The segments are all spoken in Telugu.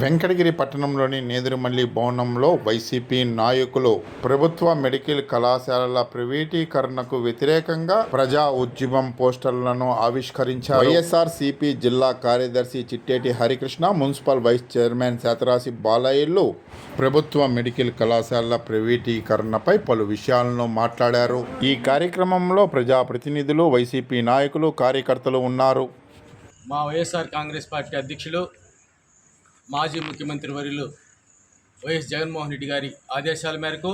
Venkatagiri పట్టణంలోని నేదురుమల్లి భవనంలో వైసీపీ నాయకులు ప్రభుత్వ మెడికల్ కళాశాలల ప్రైవేటీకరణకు వ్యతిరేకంగా ప్రజా ఉద్యమం పోస్టర్లను ఆవిష్కరించారు. వైఎస్ఆర్ సిపి జిల్లా కార్యదర్శి Chitteti Harikrishna municipal vice chairman Satarasi బాలయ్యలు ప్రభుత్వ మెడికల్ కళాశాలల ప్రైవేటీకరణపై పలు విషయాలను మాట్లాడారు. ఈ కార్యక్రమంలో ప్రజాప్రతినిధులు వైసీపీ నాయకులు కార్యకర్తలు ఉన్నారు. మా వైఎస్ఆర్ కాంగ్రెస్ పార్టీ అధ్యక్షులు మాజీ ముఖ్యమంత్రి వర్యులు వైఎస్ జగన్మోహన్ రెడ్డి గారి ఆదేశాల మేరకు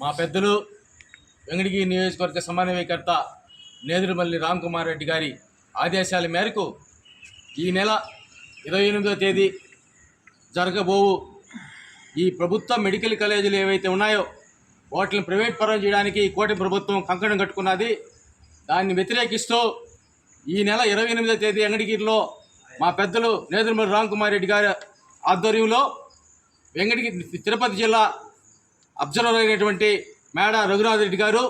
మా పెద్దలు వెంగడిగిరి నియోజకవర్గ సమన్వయకర్త నేదురుమల్లి రామ్ కుమార్ రెడ్డి గారి ఆదేశాల మేరకు ఈ నెల ఇరవై ఎనిమిదో తేదీ జరగబోవు ఈ ప్రభుత్వ మెడికల్ కాలేజీలు ఏవైతే ఉన్నాయో వాటిని ప్రైవేట్ పరం చేయడానికి కోటి ప్రభుత్వం కంకణం కట్టుకున్నది. దాన్ని వ్యతిరేకిస్తూ ఈ నెల ఇరవై ఎనిమిదో తేదీ అంగడిగిరిలో మా పెద్దలు నేదురుమల్లి రామ్ కుమార్ రెడ్డి గారి ఆధ్వర్యంలో వెంకటగిరి తిరుపతి జిల్లా అబ్జర్వర్ అయినటువంటి మేడ రఘునాథ్ రెడ్డి గారు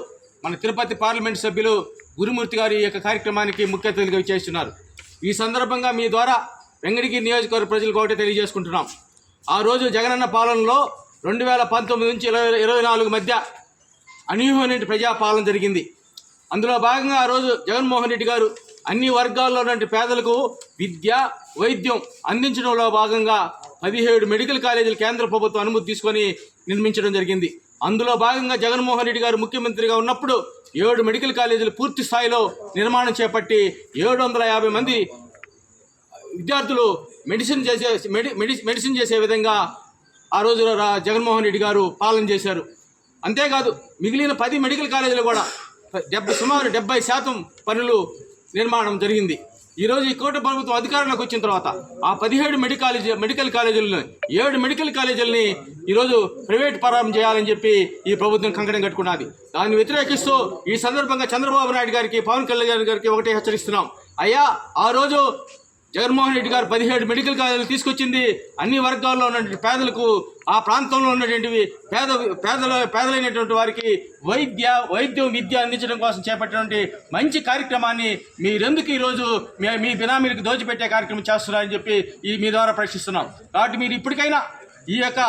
మన తిరుపతి పార్లమెంట్ సభ్యులు గురుమూర్తి గారు ఈ యొక్క కార్యక్రమానికి ముఖ్య అతిథులుగా చేస్తున్నారు ఈ సందర్భంగా మీ ద్వారా వెంకటగిరి నియోజకవర్గ ప్రజలకు ఒకటి తెలియజేసుకుంటున్నాం. ఆ రోజు జగనన్న పాలనలో రెండు వేల పంతొమ్మిది నుంచి ఇరవై ఇరవై నాలుగు మధ్య అన్యూహమైన ప్రజాపాలన జరిగింది. అందులో భాగంగా ఆ రోజు జగన్మోహన్ రెడ్డి గారు అన్ని వర్గాల్లో పేదలకు విద్య వైద్యం అందించడంలో భాగంగా పదిహేడు మెడికల్ కాలేజీలు కేంద్ర ప్రభుత్వం అనుమతి తీసుకొని నిర్మించడం జరిగింది. అందులో భాగంగా జగన్మోహన్ రెడ్డి గారు ముఖ్యమంత్రిగా ఉన్నప్పుడు ఏడు మెడికల్ కాలేజీలు పూర్తి స్థాయిలో నిర్మాణం చేపట్టి ఏడు వందల యాభై మంది విద్యార్థులు మెడిసిన్ చేసే మెడి మెడిసిన్ చేసే విధంగా ఆ రోజు రా- జగన్మోహన్ రెడ్డి గారు పాలన చేశారు. అంతేకాదు మిగిలిన పది మెడికల్ కాలేజీలు కూడా డెబ్బై సుమారు డెబ్బై శాతం పనులు నిర్మాణం జరిగింది. ఈరోజు ఈ కోట ప్రభుత్వం అధికారంలోకి వచ్చిన తర్వాత ఆ పదిహేడు మెడికల్ మెడికల్ కాలేజీలను ఏడు మెడికల్ కాలేజీలని ఈరోజు ప్రైవేట్ పరం చేయాలని చెప్పి ఈ ప్రభుత్వం కంకణం కట్టుకున్నది. దాన్ని వ్యతిరేకిస్తూ ఈ సందర్భంగా చంద్రబాబు నాయుడు గారికి పవన్ కళ్యాణ్ గారికి ఒకటే హెచ్చరిస్తున్నాం. అయ్యా ఆ రోజు జగన్మోహన్ రెడ్డి గారు పదిహేడు మెడికల్ కాలేజీలు తీసుకొచ్చింది. అన్ని వర్గాల్లో ఉన్నటువంటి పేదలకు ఆ ప్రాంతంలో ఉన్నటువంటివి పేద పేదల పేదలైనటువంటి వారికి వైద్య వైద్యం విద్య అందించడం కోసం చేపట్టినటువంటి మంచి కార్యక్రమాన్ని మీరెందుకు ఈరోజు మీ మీ బినామీలకు దోచిపెట్టే కార్యక్రమం చేస్తున్నారని చెప్పి ఈ మీ ద్వారా ప్రశ్నిస్తున్నాం. కాబట్టి మీరు ఇప్పటికైనా ఈ యొక్క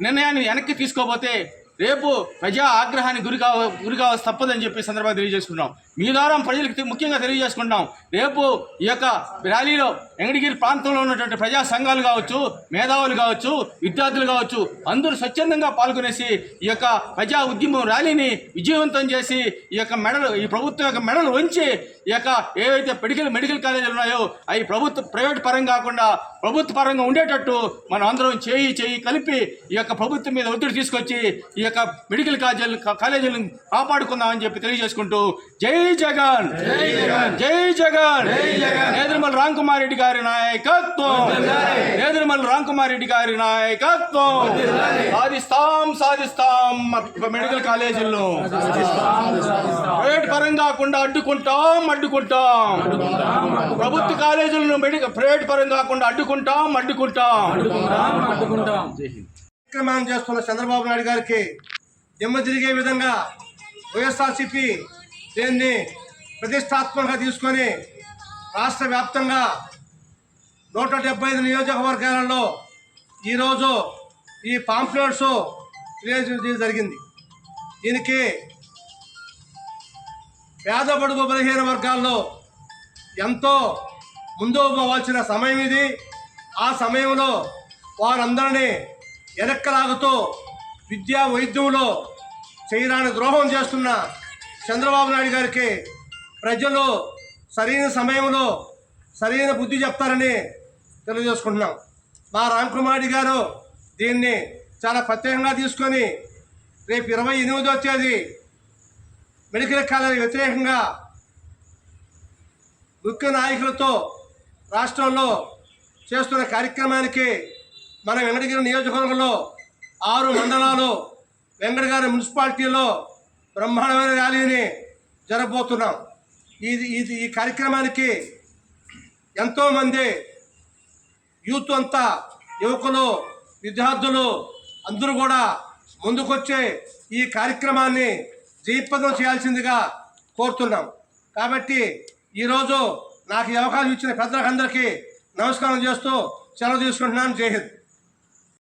నిర్ణయాన్ని వెనక్కి తీసుకోబోతే రేపు ప్రజా ఆగ్రహానికి గురి కావ గురి కావాల్సి తప్పదని చెప్పి సందర్భంగా తెలియజేసుకుంటున్నాం. మీ ద్వారా ప్రజలకు ముఖ్యంగా తెలియజేసుకుంటున్నాం. రేపు ఈ యొక్క ర్యాలీలో వెంకటగిరి ప్రాంతంలో ఉన్నటువంటి ప్రజా సంఘాలు కావచ్చు మేధావులు కావచ్చు విద్యార్థులు కావచ్చు అందరూ స్వచ్ఛందంగా పాల్గొనేసి ఈ యొక్క ప్రజా ఉద్యమం ర్యాలీని విజయవంతం చేసి ఈ యొక్క మెడలు ఈ ప్రభుత్వం యొక్క మెడలు ఉంచి ఈ యొక్క ఏవైతే మెడికల్ మెడికల్ కాలేజీలు ఉన్నాయో అవి ప్రభుత్వ ప్రైవేట్ పరం కాకుండా ప్రభుత్వ పరంగా ఉండేటట్టు మనం అందరం చేయి చేయి కలిపి ఈ యొక్క ప్రభుత్వం మీద ఒత్తిడి తీసుకొచ్చి ఈ యొక్క మెడికల్ కాలేజీలు కాలేజీలను కాపాడుకుందామని చెప్పి తెలియజేసుకుంటూ జై జగన్! జై జగన్! జై జగన్! నేదురుమల రామ్ కుమార్ రెడ్డి గారి నాయకత్వం! నేదురుమల రామ్ కుమార్ రెడ్డి గారి నాయకత్వం! సాధిస్తాం సాధిస్తాం మెడికల్ కాలేజీలను! ప్రైవేట్ పరం కాకుండా అడ్డుకుంటాం అడ్డుకుంటాం! ప్రభుత్వ కాలేజీలను మెడికల్ ప్రైవేట్ పరం కాకుండా అడ్డుకుంటాం! అడ్డుకుంటాం కార్యక్రమం చేస్తున్న చంద్రబాబు నాయుడు గారికి దిమ్మ తిరిగే విధంగా వైఎస్ఆర్సీపీ దీన్ని ప్రతిష్టాత్మకంగా తీసుకొని రాష్ట్ర వ్యాప్తంగా నూట డెబ్బై ఐదు నియోజకవర్గాలలో ఈరోజు ఈ పాంప్లెట్స్ రిలీజ్ చేయడం జరిగింది. దీనికి పేద బడుగు బలహీన వర్గాల్లో ఎంతో ముందు పోవాల్సిన సమయం ఇది. ఆ సమయంలో వారందరినీ వెనక్కలాగుతూ విద్యా వైద్యంలో చేయరాని ద్రోహం చేస్తున్న చంద్రబాబు నాయుడు గారికి ప్రజలు సరైన సమయంలో సరైన బుద్ధి చెప్తారని తెలియజేసుకుంటున్నాం. మా రామకుమారి గారు దీన్ని చాలా ప్రత్యేకంగా తీసుకొని రేపు ఇరవై ఎనిమిదో తేదీ మెడికల్ కాలేజీ వ్యతిరేకంగా ముఖ్య నాయకులతో రాష్ట్రంలో చేస్తున్న కార్యక్రమానికి మన వెంకటగిరి నియోజకవర్గంలో ఆరు మండలాలు వెంకటగారి మున్సిపాలిటీలో బ్రహ్మాండమైన ర్యాలీని జరగబోతున్నాం ఇది ఇది ఈ కార్యక్రమానికి ఎంతోమంది యూత్ అంతా యువకులు విద్యార్థులు అందరూ కూడా ముందుకొచ్చే ఈ కార్యక్రమాన్ని జయప్రదం చేయాల్సిందిగా కోరుతున్నాం. కాబట్టి ఈరోజు నాకు ఈ అవకాశం ఇచ్చిన పెద్దలందరికీ నమస్కారం చేస్తూ సెలవు తీసుకుంటున్నాను. జై హింద్.